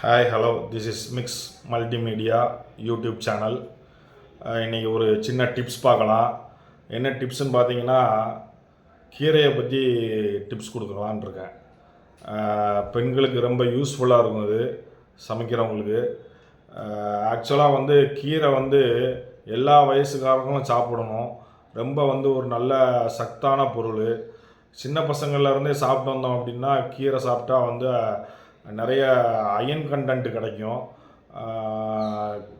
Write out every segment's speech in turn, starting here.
Hi hello this is Mix multimedia YouTube channel இன்றைக்கி ஒரு சின்ன டிப்ஸ் பார்க்கலாம். என்ன டிப்ஸ்னு பார்த்தீங்கன்னா கீரையை பற்றி டிப்ஸ் கொடுக்கலான்னு இருக்கேன். பெண்களுக்கு ரொம்ப யூஸ்ஃபுல்லாக இருக்கும் இது சமைக்கிறவங்களுக்கு. ஆக்சுவலாக வந்து கீரை வந்து எல்லா வயசுக்காரங்களும் சாப்பிடணும். ரொம்ப வந்து ஒரு நல்ல சத்தான பொருள். சின்ன பசங்கள்லேருந்தே சாப்பிட்டு வந்தோம் அப்படின்னா கீரை சாப்பிட்டா வந்து நிறைய அயன் கண்டென்ட் கிடைக்கும்.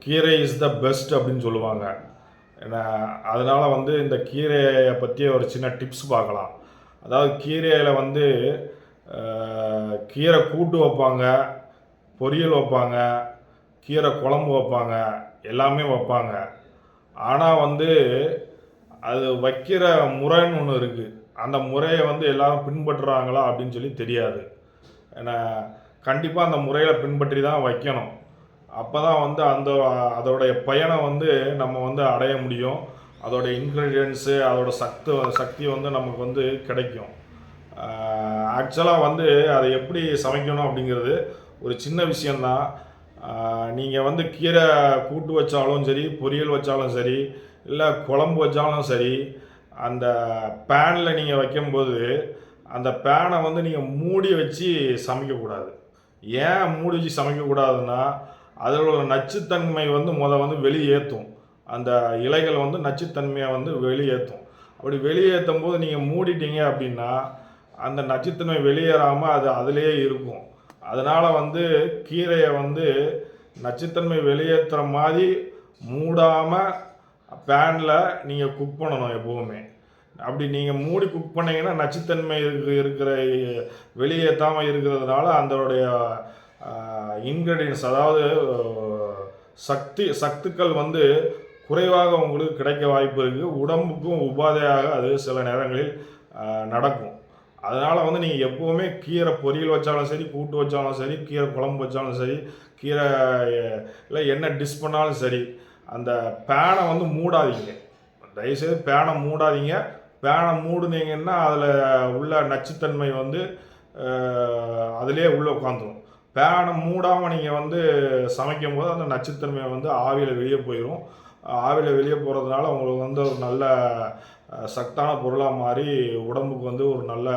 கீரை இஸ் த பெஸ்ட் அப்படின்னு சொல்லுவாங்க. ஏன்னா அதனால் வந்து இந்த கீரையை பற்றி ஒரு சின்ன டிப்ஸ் பார்க்கலாம். அதாவது கீரையில் வந்து கீரை கூட்டு வைப்பாங்க பொரியல் வைப்பாங்க கீரை குழம்பு வைப்பாங்க எல்லாமே வைப்பாங்க. ஆனால் வந்து அது வைக்கிற முறைன்னு ஒன்று இருக்குது அந்த முறையை வந்து எல்லோரும் பின்பற்றுறாங்களா அப்படின்னு சொல்லி தெரியாது. ஏன்னா கண்டிப்பாக அந்த முறையில் பின்பற்றி தான் வைக்கணும். அப்போ தான் வந்து அந்த அதோடைய பயனை வந்து நம்ம வந்து அடைய முடியும். அதோட இன்க்ரீடியன்ஸு அதோட சக்தி சக்தி வந்து நமக்கு வந்து கிடைக்கும். ஆக்சுவலாக வந்து அதை எப்படி சமைக்கணும் அப்படிங்கிறது ஒரு சின்ன விஷயந்தான் நீங்கள் வந்து கீரை கூட்டு வச்சாலும் சரி பொரியல் வச்சாலும் சரி இல்லை குழம்பு வச்சாலும் சரி அந்த பேனில் நீங்கள் வைக்கும்போது அந்த பேனை வந்து நீங்கள் மூடி வச்சு சமைக்கக்கூடாது. ஏன் மூடி வச்சு சமைக்கக்கூடாதுன்னா அதில் நச்சுத்தன்மை வந்து முத வந்து வெளியேற்றும். அந்த இலைகள் வந்து நச்சுத்தன்மையை வந்து வெளியேற்றும். அப்படி வெளியேற்றும் போது நீங்கள் மூடிட்டீங்க அப்படின்னா அந்த நச்சுத்தன்மை வெளியேறாமல் அது அதிலேயே இருக்கும். அதனால் வந்து கீரையை வந்து நச்சுத்தன்மை வெளியேற்றுற மாதிரி மூடாமல் பேனில் நீங்கள் குக் பண்ணணும் எப்போவுமே. அப்படி நீங்கள் மூடி குக் பண்ணீங்கன்னா நச்சுத்தன்மை இருக்கு இருக்கிற வெளியேற்றாமல் இருக்கிறதுனால அதோடைய இன்க்ரீடியன்ஸ் அதாவது சக்தி சத்துக்கள் வந்து குறைவாக உங்களுக்கு கிடைக்க வாய்ப்பு இருக்குது உடம்புக்கும் உபாதையாக அது சில நேரங்களில் நடக்கும். அதனால் வந்து நீங்கள் எப்போவுமே கீரை பொரியல் வச்சாலும் சரி கூட்டு வச்சாலும் சரி கீரை குழம்பு வச்சாலும் சரி கீரை இல்லை என்ன டிஷ் பண்ணாலும் சரி அந்த பேனை வந்து மூடாதீங்க. தயவுசெய்து பேனை மூடாதீங்க. பேனை மூடுனீங்கன்னா அதில் உள்ள நச்சுத்தன்மை வந்து அதிலே உள்ளே உட்காந்துரும். பேனை மூடாமல் நீங்கள் வந்து சமைக்கும் போது அந்த நச்சுத்தன்மை வந்து ஆவியில் வெளியே போயிடும் ஆவியில் வெளியே போகிறதுனால உங்களுக்கு வந்து ஒரு நல்ல சத்தான பொருளாக மாறி உடம்புக்கு வந்து ஒரு நல்ல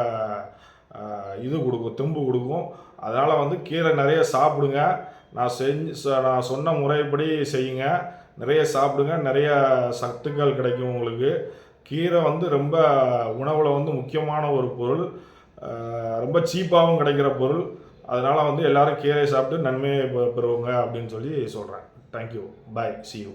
இது கொடுக்கும் தெம்பு கொடுக்கும். அதனால் வந்து கீரை நிறைய சாப்பிடுங்க. நான் செஞ்சு ச- நான் சொன்ன முறைப்படி செய்யுங்க. நிறைய சாப்பிடுங்க. நிறைய சத்துக்கள் கிடைக்கும் உங்களுக்கு. கீரை வந்து ரொம்ப உணவில் வந்து முக்கியமான ஒரு பொருள். ரொம்ப சீப்பாகவும் கிடைக்கிற பொருள். அதனால் வந்து எல்லோரும் கீரை சாப்பிட்டு நன்மையை பெறுவோங்க அப்படின்னு சொல்லி சொல்கிறேன் தேங்க்யூ பாய் சி யூ